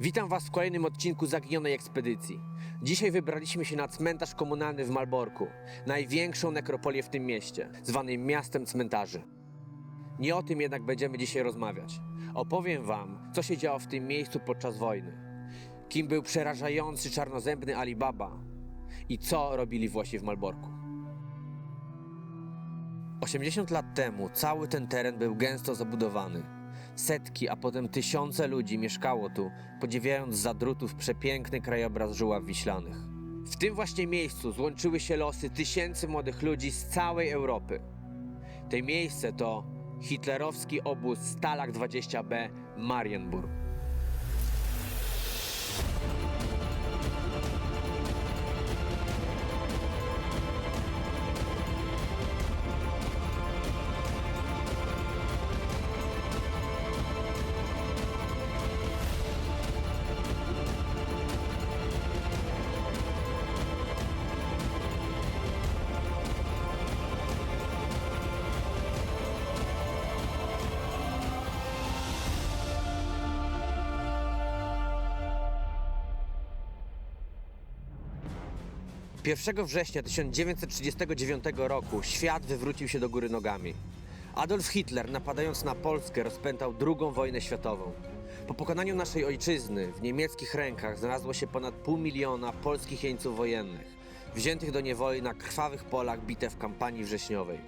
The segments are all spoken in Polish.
Witam Was w kolejnym odcinku Zaginionej Ekspedycji. Dzisiaj wybraliśmy się na cmentarz komunalny w Malborku, największą nekropolię w tym mieście, zwanym miastem cmentarzy. Nie o tym jednak będziemy dzisiaj rozmawiać. Opowiem Wam, co się działo w tym miejscu podczas wojny. Kim był przerażający czarnozębny Alibaba i co robili Włosi w Malborku. 80 lat temu cały ten teren był gęsto zabudowany. Setki, a potem tysiące ludzi mieszkało tu, podziwiając za drutów przepiękny krajobraz żuław wiślanych. W tym właśnie miejscu złączyły się losy tysięcy młodych ludzi z całej Europy. To miejsce to hitlerowski obóz Stalag 20B Marienburg. Pierwszego września 1939 roku świat wywrócił się do góry nogami. Adolf Hitler, napadając na Polskę, rozpętał II wojnę światową. Po pokonaniu naszej ojczyzny w niemieckich rękach znalazło się ponad pół miliona polskich jeńców wojennych, wziętych do niewoli na krwawych polach bitew kampanii wrześniowej.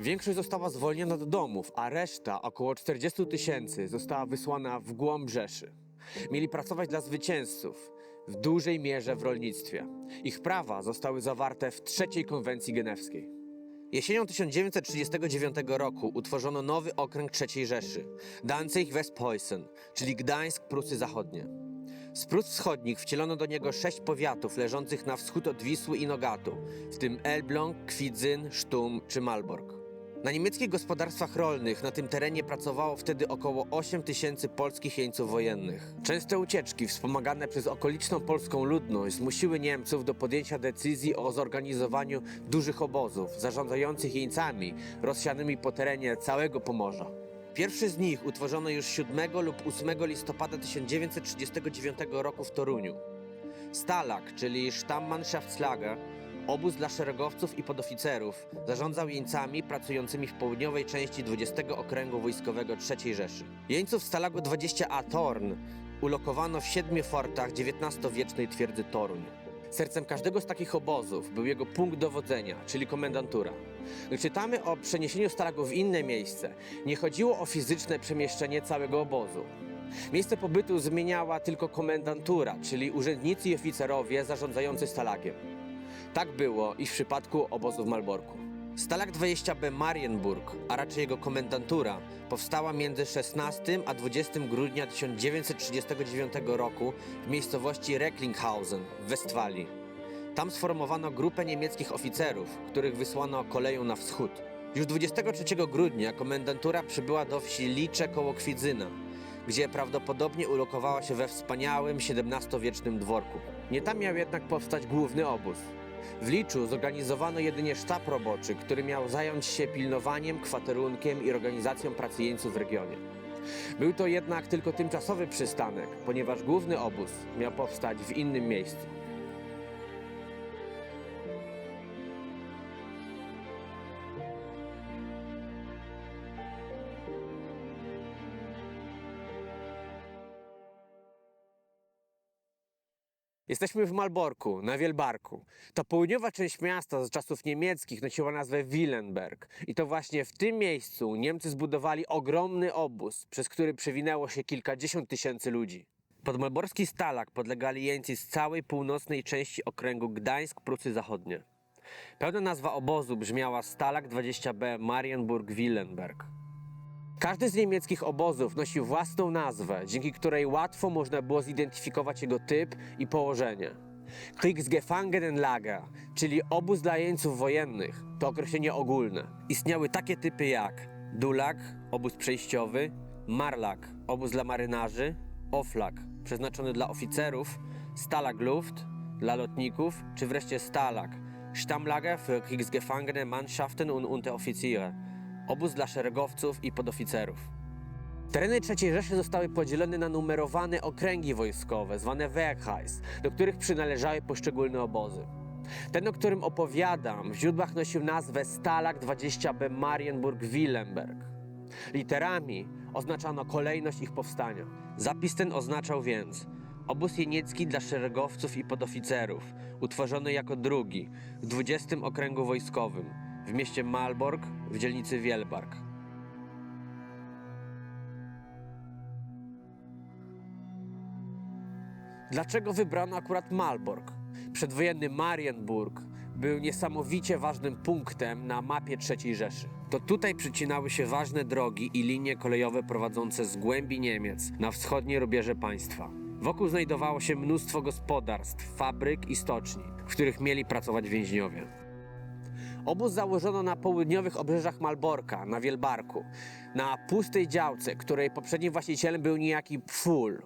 Większość została zwolniona do domów, a reszta, około 40 tysięcy, została wysłana w głąb Rzeszy. Mieli pracować dla zwycięzców, w dużej mierze w rolnictwie. Ich prawa zostały zawarte w trzeciej konwencji genewskiej. Jesienią 1939 roku utworzono nowy okręg III Rzeszy, Danzig-Westpreußen, czyli Gdańsk, Prusy Zachodnie. Z Prus Wschodnich wcielono do niego sześć powiatów leżących na wschód od Wisły i Nogatu, w tym Elbląg, Kwidzyn, Sztum czy Malbork. Na niemieckich gospodarstwach rolnych na tym terenie pracowało wtedy około 8 tysięcy polskich jeńców wojennych. Częste ucieczki wspomagane przez okoliczną polską ludność zmusiły Niemców do podjęcia decyzji o zorganizowaniu dużych obozów zarządzających jeńcami rozsianymi po terenie całego Pomorza. Pierwszy z nich utworzono już 7 lub 8 listopada 1939 roku w Toruniu. Stalag, czyli Stammannschaftslager, obóz dla szeregowców i podoficerów, zarządzał jeńcami pracującymi w południowej części 20 Okręgu Wojskowego III Rzeszy. Jeńców Stalagu 20A Torn ulokowano w siedmiu fortach XIX-wiecznej twierdzy Toruń. Sercem każdego z takich obozów był jego punkt dowodzenia, czyli komendantura. Gdy czytamy o przeniesieniu Stalagu w inne miejsce, nie chodziło o fizyczne przemieszczenie całego obozu. Miejsce pobytu zmieniała tylko komendantura, czyli urzędnicy i oficerowie zarządzający Stalagiem. Tak było i w przypadku obozu w Malborku. Stalag 20B Marienburg, a raczej jego komendantura, powstała między 16 a 20 grudnia 1939 roku w miejscowości Recklinghausen w Westfalii. Tam sformowano grupę niemieckich oficerów, których wysłano koleją na wschód. Już 23 grudnia komendantura przybyła do wsi Licze koło Kwidzyna, gdzie prawdopodobnie ulokowała się we wspaniałym XVII-wiecznym dworku. Nie tam miał jednak powstać główny obóz. W Liczu zorganizowano jedynie sztab roboczy, który miał zająć się pilnowaniem, kwaterunkiem i organizacją pracy jeńców w regionie. Był to jednak tylko tymczasowy przystanek, ponieważ główny obóz miał powstać w innym miejscu. Jesteśmy w Malborku, na Wielbarku. To południowa część miasta z czasów niemieckich nosiła nazwę Willenberg. I to właśnie w tym miejscu Niemcy zbudowali ogromny obóz, przez który przewinęło się kilkadziesiąt tysięcy ludzi. Podmalborski Stalag podlegali jeńcy z całej północnej części okręgu Gdańsk-Prusy Zachodnie. Pełna nazwa obozu brzmiała Stalag 20B Marienburg-Willenberg. Każdy z niemieckich obozów nosił własną nazwę, dzięki której łatwo można było zidentyfikować jego typ i położenie. Kriegsgefangenenlager, czyli obóz dla jeńców wojennych, to określenie ogólne. Istniały takie typy jak Dulag, obóz przejściowy, Marlag, obóz dla marynarzy, Oflag, przeznaczony dla oficerów, Stalag Luft, dla lotników, czy wreszcie Stalag, Stammlager für Kriegsgefangene Mannschaften und Unteroffiziere, obóz dla szeregowców i podoficerów. Tereny III Rzeszy zostały podzielone na numerowane okręgi wojskowe, zwane Werkheis, do których przynależały poszczególne obozy. Ten, o którym opowiadam, w źródłach nosił nazwę Stalag 20b Marienburg-Willemberg. Literami oznaczano kolejność ich powstania. Zapis ten oznaczał więc obóz jeniecki dla szeregowców i podoficerów, utworzony jako drugi w 20 okręgu wojskowym w mieście Malbork w dzielnicy Wielbark. Dlaczego wybrano akurat Malbork? Przedwojenny Marienburg był niesamowicie ważnym punktem na mapie III Rzeszy. To tutaj przycinały się ważne drogi i linie kolejowe prowadzące z głębi Niemiec na wschodnie rubieże państwa. Wokół znajdowało się mnóstwo gospodarstw, fabryk i stoczni, w których mieli pracować więźniowie. Obóz założono na południowych obrzeżach Malborka, na Wielbarku, na pustej działce, której poprzednim właścicielem był niejaki Pful.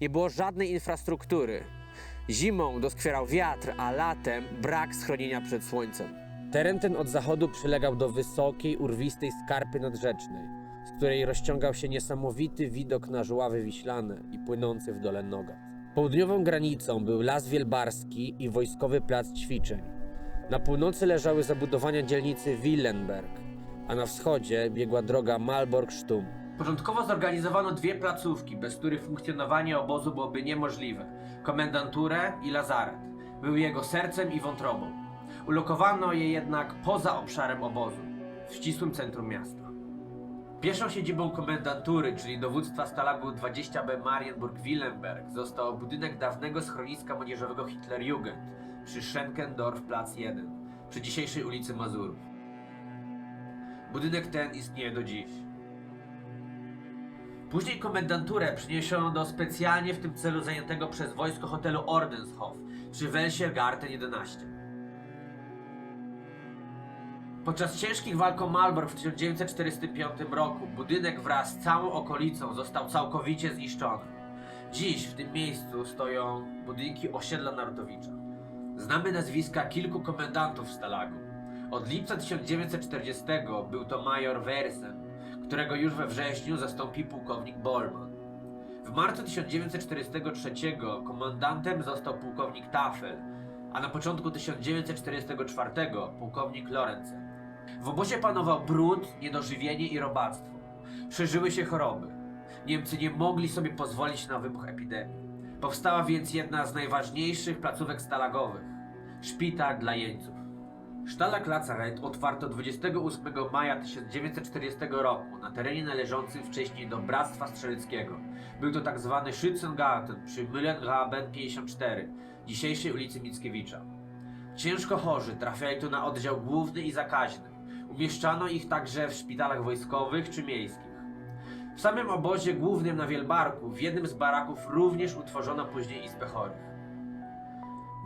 Nie było żadnej infrastruktury. Zimą doskwierał wiatr, a latem brak schronienia przed słońcem. Teren ten od zachodu przylegał do wysokiej, urwistej skarpy nadrzecznej, z której rozciągał się niesamowity widok na żuławy wiślane i płynący w dole Nogat. Południową granicą był Las Wielbarski i wojskowy plac ćwiczeń. Na północy leżały zabudowania dzielnicy Willenberg, a na wschodzie biegła droga Malbork-Stum. Początkowo zorganizowano dwie placówki, bez których funkcjonowanie obozu byłoby niemożliwe: komendanturę i lazaret. Były jego sercem i wątrobą. Ulokowano je jednak poza obszarem obozu, w ścisłym centrum miasta. Pierwszą siedzibą komendantury, czyli dowództwa Stalagu 20b Marienburg-Willenberg, został budynek dawnego schroniska młodzieżowego Hitlerjugend przy Schenkendorf Platz 1, przy dzisiejszej ulicy Mazurów. Budynek ten istnieje do dziś. Później komendanturę przeniesiono do specjalnie w tym celu zajętego przez wojsko hotelu Ordenshof przy Welschiergarten 11. Podczas ciężkich walk o Malbork w 1945 roku budynek wraz z całą okolicą został całkowicie zniszczony. Dziś w tym miejscu stoją budynki osiedla Narutowicza. Znamy nazwiska kilku komendantów w Stalagu. Od lipca 1940 był to major Wersen, którego już we wrześniu zastąpi pułkownik Bormann. W marcu 1943 komendantem został pułkownik Tafel, a na początku 1944 pułkownik Lorenzen. W obozie panował brud, niedożywienie i robactwo. Szerzyły się choroby. Niemcy nie mogli sobie pozwolić na wybuch epidemii. Powstała więc jedna z najważniejszych placówek stalagowych szpital dla jeńców. Sztalak Lazaret otwarto 28 maja 1940 roku na terenie należącym wcześniej do Bractwa Strzeleckiego. Był to tak zwany Schützengarten przy Müllengraben 54, dzisiejszej ulicy Mickiewicza. Ciężko chorzy trafiali tu na oddział główny i zakaźny. Umieszczano ich także w szpitalach wojskowych czy miejskich. W samym obozie głównym na Wielbarku, w jednym z baraków również utworzono później izbę chorych.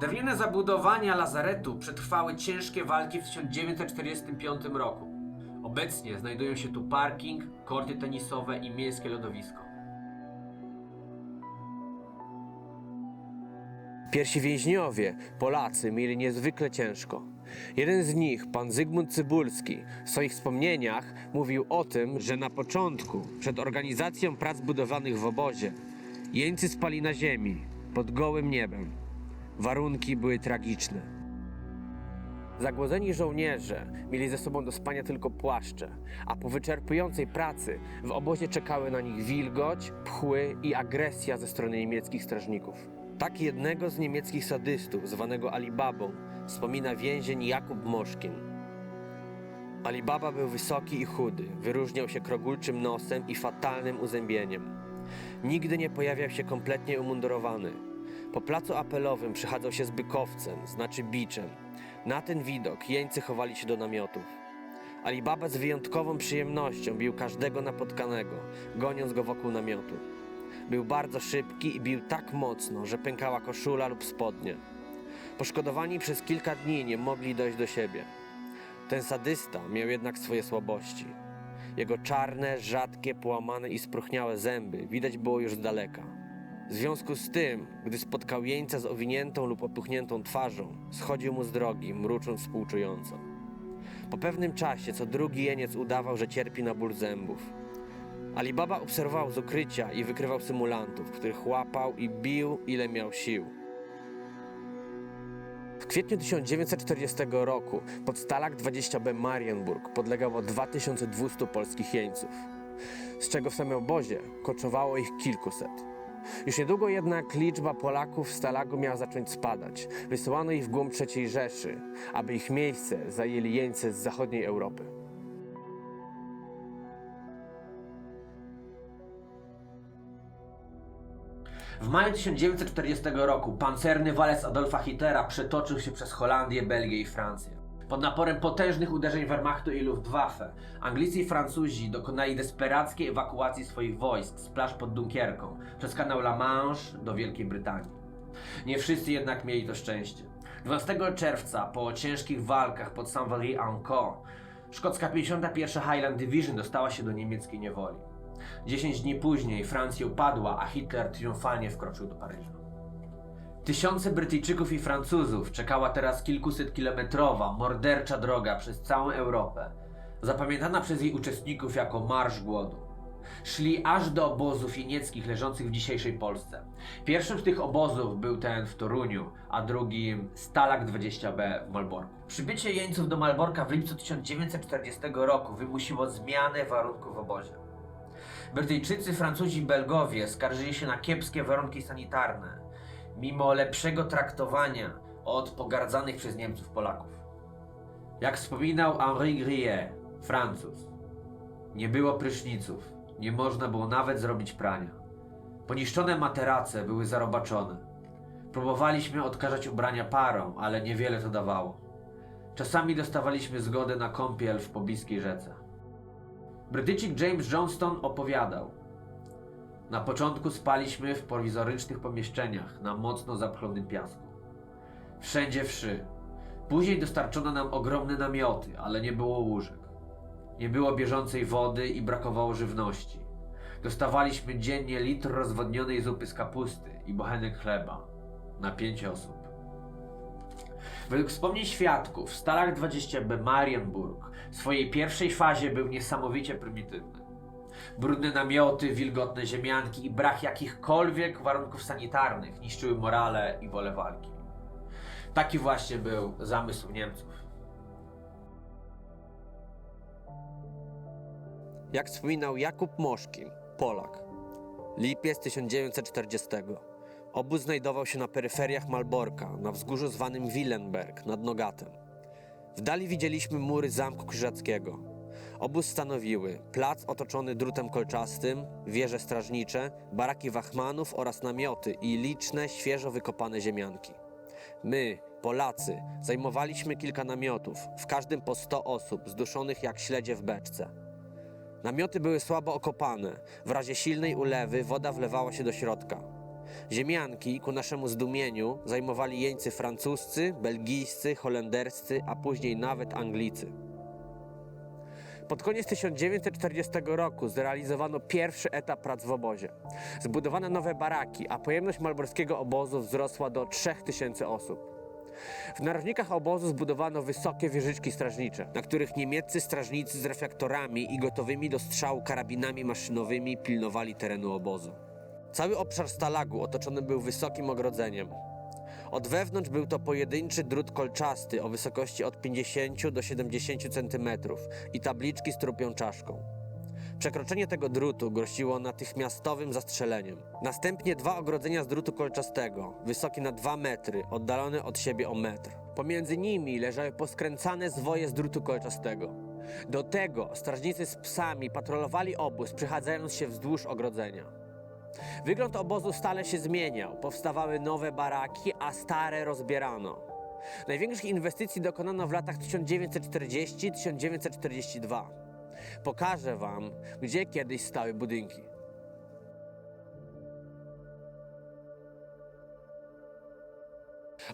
Drewniane zabudowania lazaretu przetrwały ciężkie walki w 1945 roku. Obecnie znajdują się tu parking, korty tenisowe i miejskie lodowisko. Pierwsi więźniowie, Polacy, mieli niezwykle ciężko. Jeden z nich, pan Zygmunt Cybulski, w swoich wspomnieniach mówił o tym, że na początku, przed organizacją prac budowanych w obozie, jeńcy spali na ziemi, pod gołym niebem. Warunki były tragiczne. Zagłodzeni żołnierze mieli ze sobą do spania tylko płaszcze, a po wyczerpującej pracy w obozie czekały na nich wilgoć, pchły i agresja ze strony niemieckich strażników. Tak jednego z niemieckich sadystów, zwanego Alibabą, wspomina więzień Jakub Moszkin. Alibaba był wysoki i chudy, wyróżniał się krogulczym nosem i fatalnym uzębieniem. Nigdy nie pojawiał się kompletnie umundurowany. Po placu apelowym przechadzał się z bykowcem, znaczy biczem. Na ten widok jeńcy chowali się do namiotów. Alibaba z wyjątkową przyjemnością bił każdego napotkanego, goniąc go wokół namiotu. Był bardzo szybki i bił tak mocno, że pękała koszula lub spodnie. Poszkodowani przez kilka dni nie mogli dojść do siebie. Ten sadysta miał jednak swoje słabości. Jego czarne, rzadkie, połamane i spróchniałe zęby widać było już z daleka. W związku z tym, gdy spotkał jeńca z owiniętą lub opuchniętą twarzą, schodził mu z drogi, mrucząc współczująco. Po pewnym czasie co drugi jeniec udawał, że cierpi na ból zębów. Alibaba obserwował z ukrycia i wykrywał symulantów, których łapał i bił ile miał sił. W kwietniu 1940 roku pod Stalag 20b Marienburg podlegało 2200 polskich jeńców, z czego w samym obozie koczowało ich kilkuset. Już niedługo jednak liczba Polaków w Stalagu miała zacząć spadać. Wysyłano ich w głąb III Rzeszy, aby ich miejsce zajęli jeńcy z zachodniej Europy. W maju 1940 roku pancerny walec Adolfa Hitlera przetoczył się przez Holandię, Belgię i Francję. Pod naporem potężnych uderzeń Wehrmachtu i Luftwaffe, Anglicy i Francuzi dokonali desperackiej ewakuacji swoich wojsk z plaż pod Dunkierką przez kanał La Manche do Wielkiej Brytanii. Nie wszyscy jednak mieli to szczęście. 12 czerwca, po ciężkich walkach pod Saint-Valery-en-Caux, szkocka 51 Highland Division dostała się do niemieckiej niewoli. 10 dni później Francja upadła, a Hitler triumfalnie wkroczył do Paryża. Tysiące Brytyjczyków i Francuzów czekała teraz kilkusetkilometrowa, mordercza droga przez całą Europę, zapamiętana przez jej uczestników jako Marsz Głodu. Szli aż do obozów jenieckich leżących w dzisiejszej Polsce. Pierwszym z tych obozów był ten w Toruniu, a drugim Stalag 20b w Malborku. Przybycie jeńców do Malborka w lipcu 1940 roku wymusiło zmianę warunków w obozie. Brytyjczycy, Francuzi i Belgowie skarżyli się na kiepskie warunki sanitarne, mimo lepszego traktowania od pogardzanych przez Niemców Polaków. Jak wspominał Henri Grillet, Francuz, nie było pryszniców, nie można było nawet zrobić prania. Poniszczone materace były zarobaczone. Próbowaliśmy odkażać ubrania parą, ale niewiele to dawało. Czasami dostawaliśmy zgodę na kąpiel w pobliskiej rzece. Brytyjczyk James Johnston opowiadał. Na początku spaliśmy w prowizorycznych pomieszczeniach na mocno zapchlonym piasku. Wszędzie wszy. Później dostarczono nam ogromne namioty, ale nie było łóżek. Nie było bieżącej wody i brakowało żywności. Dostawaliśmy dziennie litr rozwodnionej zupy z kapusty i bochenek chleba na pięć osób. Według wspomnień świadków, Stalag 20b Marienburg w swojej pierwszej fazie był niesamowicie prymitywny. Brudne namioty, wilgotne ziemianki i brak jakichkolwiek warunków sanitarnych niszczyły morale i wolę walki. Taki właśnie był zamysł Niemców. Jak wspominał Jakub Moszkin, Polak. Lipiec 1940. Obóz znajdował się na peryferiach Malborka, na wzgórzu zwanym Willenberg, nad Nogatem. W dali widzieliśmy mury Zamku Krzyżackiego. Obóz stanowiły plac otoczony drutem kolczastym, wieże strażnicze, baraki wachmanów oraz namioty i liczne, świeżo wykopane ziemianki. My, Polacy, zajmowaliśmy kilka namiotów, w każdym po 100 osób, zduszonych jak śledzie w beczce. Namioty były słabo okopane. W razie silnej ulewy woda wlewała się do środka. Ziemianki, ku naszemu zdumieniu, zajmowali jeńcy francuscy, belgijscy, holenderscy, a później nawet Anglicy. Pod koniec 1940 roku zrealizowano pierwszy etap prac w obozie. Zbudowano nowe baraki, a pojemność malborskiego obozu wzrosła do 3000 osób. W narożnikach obozu zbudowano wysokie wieżyczki strażnicze, na których niemieccy strażnicy z reflektorami i gotowymi do strzału karabinami maszynowymi pilnowali terenu obozu. Cały obszar stalagu otoczony był wysokim ogrodzeniem. Od wewnątrz był to pojedynczy drut kolczasty o wysokości od 50 do 70 cm i tabliczki z trupią czaszką. Przekroczenie tego drutu groziło natychmiastowym zastrzeleniem. Następnie dwa ogrodzenia z drutu kolczastego, wysokie na 2 metry, oddalone od siebie o metr. Pomiędzy nimi leżały poskręcane zwoje z drutu kolczastego. Do tego strażnicy z psami patrolowali obóz, przechadzając się wzdłuż ogrodzenia. Wygląd obozu stale się zmieniał, powstawały nowe baraki, a stare rozbierano. Największych inwestycji dokonano w latach 1940-1942. Pokażę Wam, gdzie kiedyś stały budynki.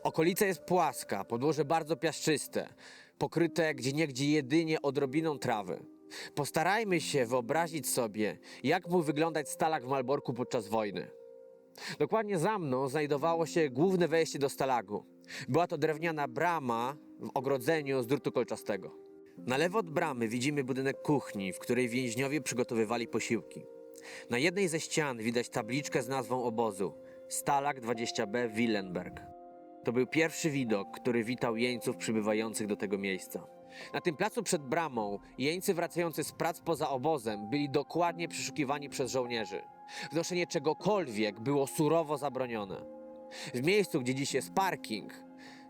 Okolica jest płaska, podłoże bardzo piaszczyste, pokryte gdzieniegdzie jedynie odrobiną trawy. Postarajmy się wyobrazić sobie, jak mógł wyglądać stalak w Malborku podczas wojny. Dokładnie za mną znajdowało się główne wejście do stalagu. Była to drewniana brama w ogrodzeniu z drutu kolczastego. Na lewo od bramy widzimy budynek kuchni, w której więźniowie przygotowywali posiłki. Na jednej ze ścian widać tabliczkę z nazwą obozu Stalag 20B Willenberg. To był pierwszy widok, który witał jeńców przybywających do tego miejsca. Na tym placu przed bramą jeńcy wracający z prac poza obozem byli dokładnie przeszukiwani przez żołnierzy. Wnoszenie czegokolwiek było surowo zabronione. W miejscu, gdzie dziś jest parking,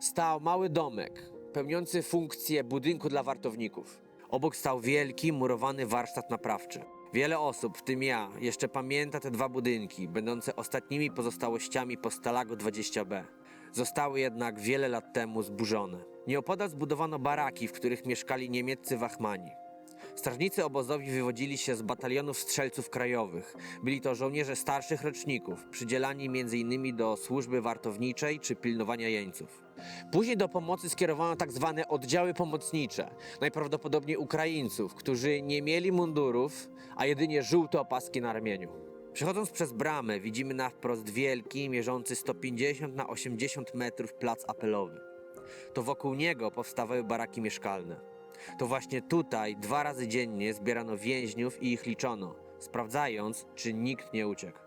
stał mały domek, pełniący funkcję budynku dla wartowników. Obok stał wielki, murowany warsztat naprawczy. Wiele osób, w tym ja, jeszcze pamięta te dwa budynki, będące ostatnimi pozostałościami po Stalagu 20B. Zostały jednak wiele lat temu zburzone. Nieopodal zbudowano baraki, w których mieszkali niemieccy wachmani. Strażnicy obozowi wywodzili się z batalionów strzelców krajowych. Byli to żołnierze starszych roczników, przydzielani m.in. do służby wartowniczej czy pilnowania jeńców. Później do pomocy skierowano tak zwane oddziały pomocnicze, najprawdopodobniej Ukraińców, którzy nie mieli mundurów, a jedynie żółte opaski na ramieniu. Przechodząc przez bramę widzimy na wprost wielki, mierzący 150 na 80 metrów plac apelowy. To wokół niego powstawały baraki mieszkalne. To właśnie tutaj dwa razy dziennie zbierano więźniów i ich liczono, sprawdzając, czy nikt nie uciekł.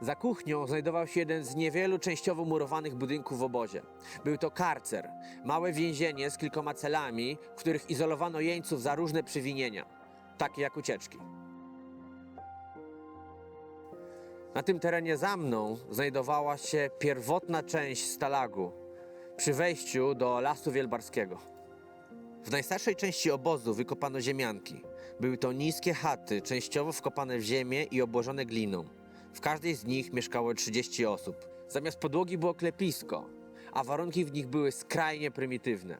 Za kuchnią znajdował się jeden z niewielu częściowo murowanych budynków w obozie. Był to karcer, małe więzienie z kilkoma celami, w których izolowano jeńców za różne przewinienia, takie jak ucieczki. Na tym terenie za mną znajdowała się pierwotna część stalagu przy wejściu do Lasu Wielbarskiego. W najstarszej części obozu wykopano ziemianki. Były to niskie chaty, częściowo wkopane w ziemię i obłożone gliną. W każdej z nich mieszkało 30 osób. Zamiast podłogi było klepisko, a warunki w nich były skrajnie prymitywne.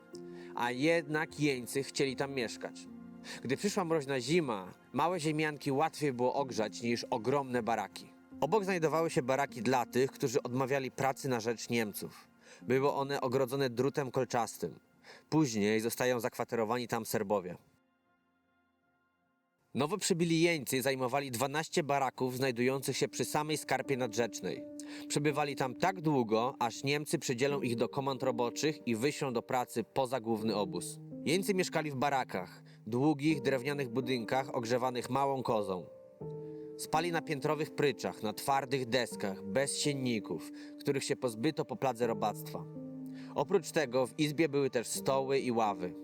A jednak jeńcy chcieli tam mieszkać. Gdy przyszła mroźna zima, małe ziemianki łatwiej było ogrzać niż ogromne baraki. Obok znajdowały się baraki dla tych, którzy odmawiali pracy na rzecz Niemców. Były one ogrodzone drutem kolczastym. Później zostają zakwaterowani tam Serbowie. Nowo przybyli jeńcy zajmowali 12 baraków znajdujących się przy samej skarpie nadrzecznej. Przebywali tam tak długo, aż Niemcy przydzielą ich do komand roboczych i wyślą do pracy poza główny obóz. Jeńcy mieszkali w barakach, długich, drewnianych budynkach ogrzewanych małą kozą. Spali na piętrowych pryczach, na twardych deskach, bez sienników, których się pozbyto po pladze robactwa. Oprócz tego w izbie były też stoły i ławy.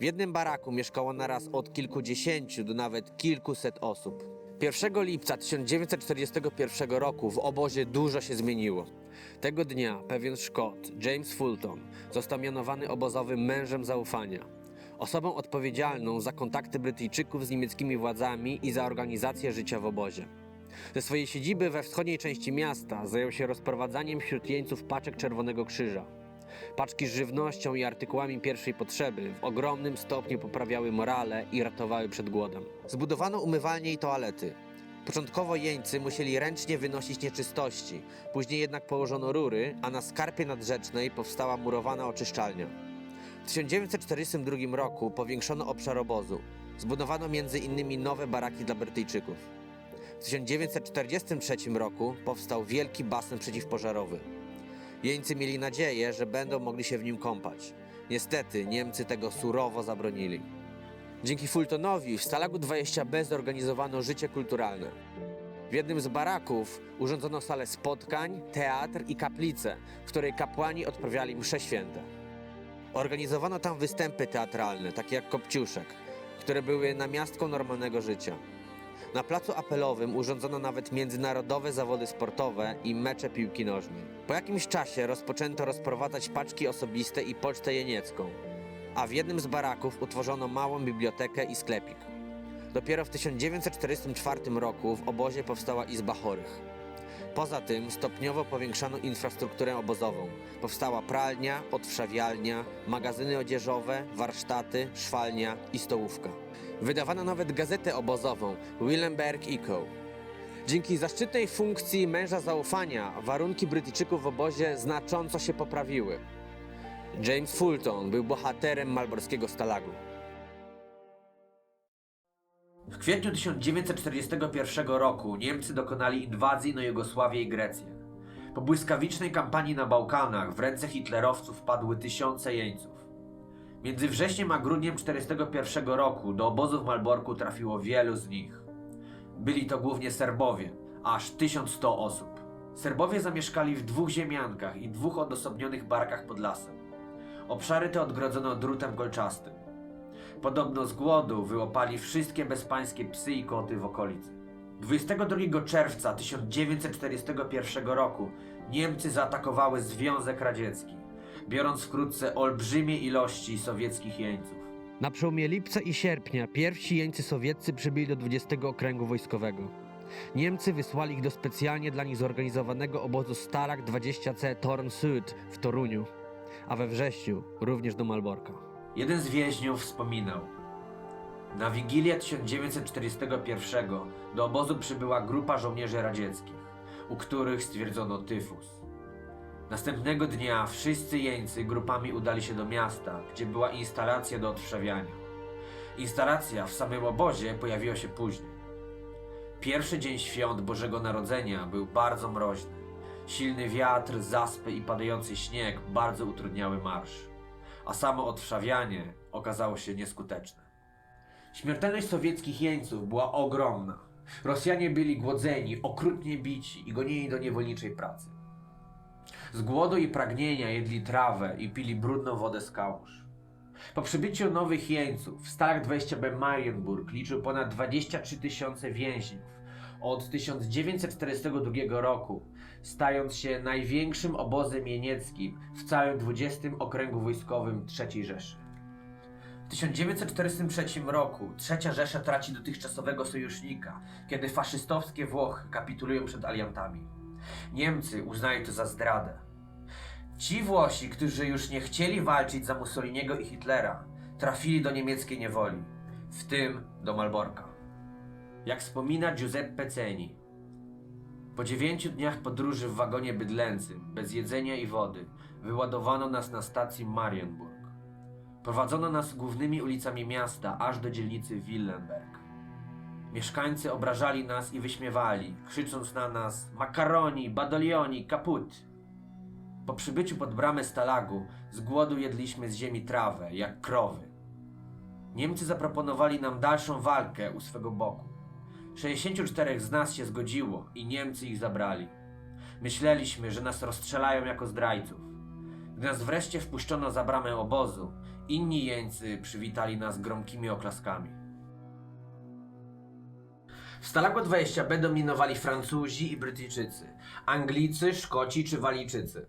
W jednym baraku mieszkało naraz od kilkudziesięciu do nawet kilkuset osób. 1 lipca 1941 roku w obozie dużo się zmieniło. Tego dnia pewien Szkot, James Fulton, został mianowany obozowym mężem zaufania. Osobą odpowiedzialną za kontakty Brytyjczyków z niemieckimi władzami i za organizację życia w obozie. Ze swojej siedziby we wschodniej części miasta zajął się rozprowadzaniem wśród jeńców paczek Czerwonego Krzyża. Paczki z żywnością i artykułami pierwszej potrzeby w ogromnym stopniu poprawiały morale i ratowały przed głodem. Zbudowano umywalnie i toalety. Początkowo jeńcy musieli ręcznie wynosić nieczystości, później jednak położono rury, a na skarpie nadrzecznej powstała murowana oczyszczalnia. W 1942 roku powiększono obszar obozu. Zbudowano m.in. nowe baraki dla Brytyjczyków. W 1943 roku powstał wielki basen przeciwpożarowy. Jeńcy mieli nadzieję, że będą mogli się w nim kąpać. Niestety Niemcy tego surowo zabronili. Dzięki Fultonowi w Stalagu 20B zorganizowano życie kulturalne. W jednym z baraków urządzono salę spotkań, teatr i kaplicę, w której kapłani odprawiali msze święte. Organizowano tam występy teatralne, takie jak Kopciuszek, które były namiastką normalnego życia. Na placu apelowym urządzono nawet międzynarodowe zawody sportowe i mecze piłki nożnej. Po jakimś czasie rozpoczęto rozprowadzać paczki osobiste i pocztę jeniecką, a w jednym z baraków utworzono małą bibliotekę i sklepik. Dopiero w 1944 roku w obozie powstała Izba Chorych. Poza tym stopniowo powiększano infrastrukturę obozową. Powstała pralnia, odwszawialnia, magazyny odzieżowe, warsztaty, szwalnia i stołówka. Wydawano nawet gazetę obozową Willenberg Echo. Dzięki zaszczytnej funkcji męża zaufania warunki Brytyjczyków w obozie znacząco się poprawiły. James Fulton był bohaterem malborskiego stalagu. W kwietniu 1941 roku Niemcy dokonali inwazji na Jugosławię i Grecję. Po błyskawicznej kampanii na Bałkanach w ręce hitlerowców padły tysiące jeńców. Między wrześniem a grudniem 1941 roku do obozu w Malborku trafiło wielu z nich. Byli to głównie Serbowie, aż 1100 osób. Serbowie zamieszkali w dwóch ziemiankach i dwóch odosobnionych barkach pod lasem. Obszary te odgrodzono drutem golczastym. Podobno z głodu wyłopali wszystkie bezpańskie psy i koty w okolicy. 22 czerwca 1941 roku Niemcy zaatakowały Związek Radziecki, biorąc wkrótce olbrzymie ilości sowieckich jeńców. Na przełomie lipca i sierpnia pierwsi jeńcy sowieccy przybyli do 20 okręgu wojskowego. Niemcy wysłali ich do specjalnie dla nich zorganizowanego obozu Stalag 20C Torn Süd w Toruniu, a we wrześniu również do Malborka. Jeden z więźniów wspominał: Na Wigilię 1941 do obozu przybyła grupa żołnierzy radzieckich, u których stwierdzono tyfus. Następnego dnia wszyscy jeńcy grupami udali się do miasta, gdzie była instalacja do odtrzawiania. Instalacja w samym obozie pojawiła się później. Pierwszy dzień świąt Bożego Narodzenia był bardzo mroźny. Silny wiatr, zaspy i padający śnieg bardzo utrudniały marsz, a samo odtrzawianie okazało się nieskuteczne. Śmiertelność sowieckich jeńców była ogromna. Rosjanie byli głodzeni, okrutnie bici i gonieni do niewolniczej pracy. Z głodu i pragnienia jedli trawę i pili brudną wodę z kałuż. Po przybyciu nowych jeńców, Stalag 20B Marienburg liczył ponad 23 tysiące więźniów od 1942 roku, stając się największym obozem jenieckim w całym 20 okręgu wojskowym III Rzeszy. W 1943 roku Trzecia Rzesza traci dotychczasowego sojusznika, kiedy faszystowskie Włochy kapitulują przed aliantami. Niemcy uznają to za zdradę. Ci Włosi, którzy już nie chcieli walczyć za Mussoliniego i Hitlera, trafili do niemieckiej niewoli, w tym do Malborka. Jak wspomina Giuseppe Ceni, po dziewięciu dniach podróży w wagonie bydlęcym, bez jedzenia i wody, wyładowano nas na stacji Marienburg. Prowadzono nas głównymi ulicami miasta, aż do dzielnicy Willenberg. Mieszkańcy obrażali nas i wyśmiewali, krzycząc na nas makaroni, badolioni, kaput. Po przybyciu pod bramę Stalagu z głodu jedliśmy z ziemi trawę, jak krowy. Niemcy zaproponowali nam dalszą walkę u swego boku. 64 z nas się zgodziło i Niemcy ich zabrali. Myśleliśmy, że nas rozstrzelają jako zdrajców. Gdy nas wreszcie wpuszczono za bramę obozu, inni jeńcy przywitali nas gromkimi oklaskami. W Stalagu 20B dominowali Francuzi i Brytyjczycy, Anglicy, Szkoci czy Walijczycy.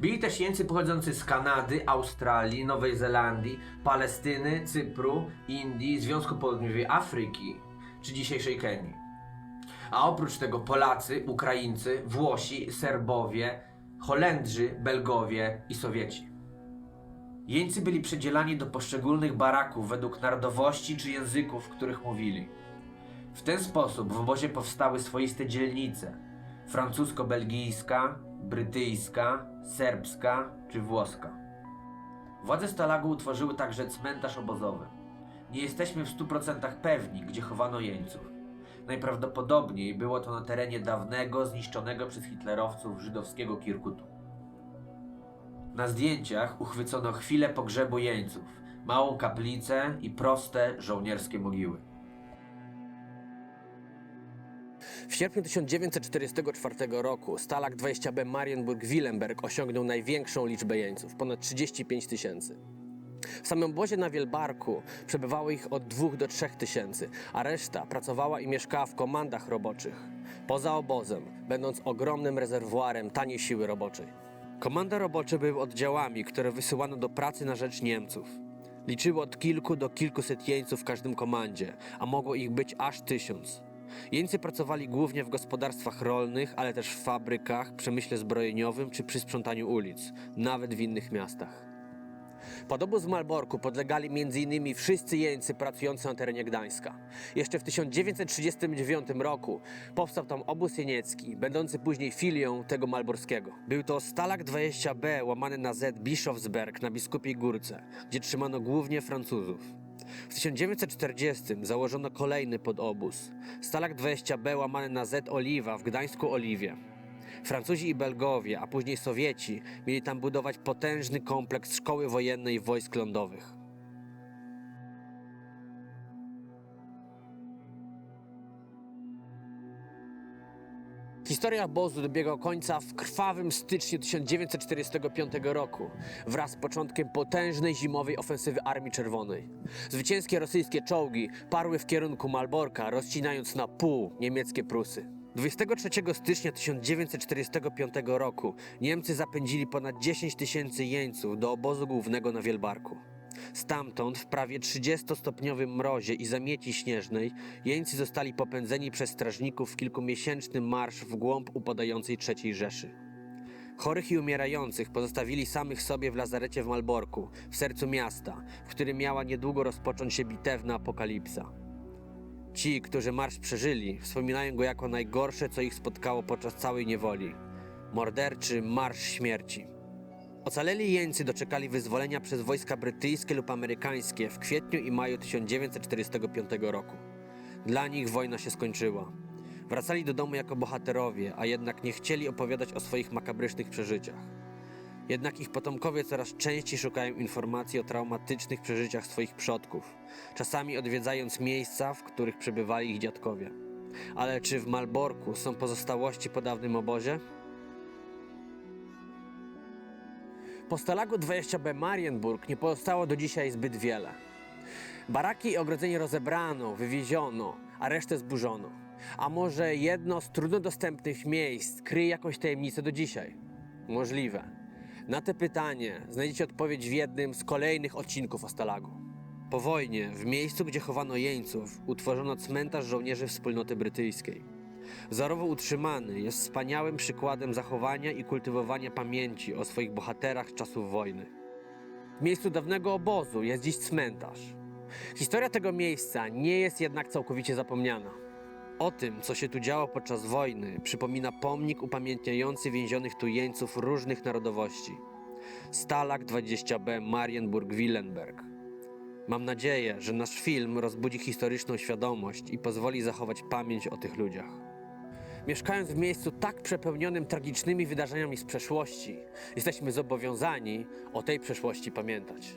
Byli też jeńcy pochodzący z Kanady, Australii, Nowej Zelandii, Palestyny, Cypru, Indii, Związku Południowej Afryki czy dzisiejszej Kenii. A oprócz tego Polacy, Ukraińcy, Włosi, Serbowie, Holendrzy, Belgowie i Sowieci. Jeńcy byli przydzielani do poszczególnych baraków według narodowości czy języków, w których mówili. W ten sposób w obozie powstały swoiste dzielnice francusko-belgijska, brytyjska, serbska czy włoska. Władze Stalagu utworzyły także cmentarz obozowy. Nie jesteśmy w 100% pewni, gdzie chowano jeńców. Najprawdopodobniej było to na terenie dawnego, zniszczonego przez hitlerowców żydowskiego Kirkutu. Na zdjęciach uchwycono chwilę pogrzebu jeńców, małą kaplicę i proste żołnierskie mogiły. W sierpniu 1944 roku Stalag 20B Marienburg-Willenberg osiągnął największą liczbę jeńców ponad 35 tysięcy. W samym obozie na Wielbarku przebywało ich od 2 do 3 tysięcy, a reszta pracowała i mieszkała w komandach roboczych, poza obozem, będąc ogromnym rezerwuarem taniej siły roboczej. Komanda robocze były oddziałami, które wysyłano do pracy na rzecz Niemców. Liczyły od kilku do kilkuset jeńców w każdym komandzie, a mogło ich być aż tysiąc. Jeńcy pracowali głównie w gospodarstwach rolnych, ale też w fabrykach, przemyśle zbrojeniowym czy przy sprzątaniu ulic, nawet w innych miastach. Pod obóz Malborku podlegali m.in. wszyscy jeńcy pracujący na terenie Gdańska. Jeszcze w 1939 roku powstał tam obóz jeniecki, będący później filią tego malborskiego. Był to Stalag 20B łamany na Z Bischofsberg na Biskupiej Górce, gdzie trzymano głównie Francuzów. W 1940 założono kolejny podobóz, Stalag 20B łamany na Z Oliwa w Gdańsku Oliwie. Francuzi i Belgowie, a później Sowieci mieli tam budować potężny kompleks szkoły wojennej wojsk lądowych. Historia obozu dobiega końca w krwawym styczniu 1945 roku wraz z początkiem potężnej zimowej ofensywy Armii Czerwonej. Zwycięskie rosyjskie czołgi parły w kierunku Malborka, rozcinając na pół niemieckie Prusy. 23 stycznia 1945 roku Niemcy zapędzili ponad 10 tysięcy jeńców do obozu głównego na Wielbarku. Stamtąd w prawie 30-stopniowym mrozie i zamieci śnieżnej jeńcy zostali popędzeni przez strażników w kilkumiesięczny marsz w głąb upadającej III Rzeszy. Chorych i umierających pozostawili samych sobie w lazarecie w Malborku, w sercu miasta, w którym miała niedługo rozpocząć się bitewna apokalipsa. Ci, którzy marsz przeżyli, wspominają go jako najgorsze, co ich spotkało podczas całej niewoli. Morderczy marsz śmierci. Ocaleli jeńcy doczekali wyzwolenia przez wojska brytyjskie lub amerykańskie w kwietniu i maju 1945 roku. Dla nich wojna się skończyła. Wracali do domu jako bohaterowie, a jednak nie chcieli opowiadać o swoich makabrycznych przeżyciach. Jednak ich potomkowie coraz częściej szukają informacji o traumatycznych przeżyciach swoich przodków, czasami odwiedzając miejsca, w których przebywali ich dziadkowie. Ale czy w Malborku są pozostałości po dawnym obozie? Po Stalagu 20b Marienburg nie pozostało do dzisiaj zbyt wiele. Baraki i ogrodzenie rozebrano, wywieziono, a resztę zburzono. A może jedno z trudno dostępnych miejsc kryje jakąś tajemnicę do dzisiaj? Możliwe. Na te pytanie znajdziecie odpowiedź w jednym z kolejnych odcinków o Stalagu. Po wojnie, w miejscu, gdzie chowano jeńców, utworzono cmentarz żołnierzy wspólnoty brytyjskiej. Wzorowo utrzymany jest wspaniałym przykładem zachowania i kultywowania pamięci o swoich bohaterach czasów wojny. W miejscu dawnego obozu jest dziś cmentarz. Historia tego miejsca nie jest jednak całkowicie zapomniana. O tym, co się tu działo podczas wojny, przypomina pomnik upamiętniający więzionych tu jeńców różnych narodowości. Stalag 20b Marienburg-Willenberg. Mam nadzieję, że nasz film rozbudzi historyczną świadomość i pozwoli zachować pamięć o tych ludziach. Mieszkając w miejscu tak przepełnionym tragicznymi wydarzeniami z przeszłości, jesteśmy zobowiązani o tej przeszłości pamiętać.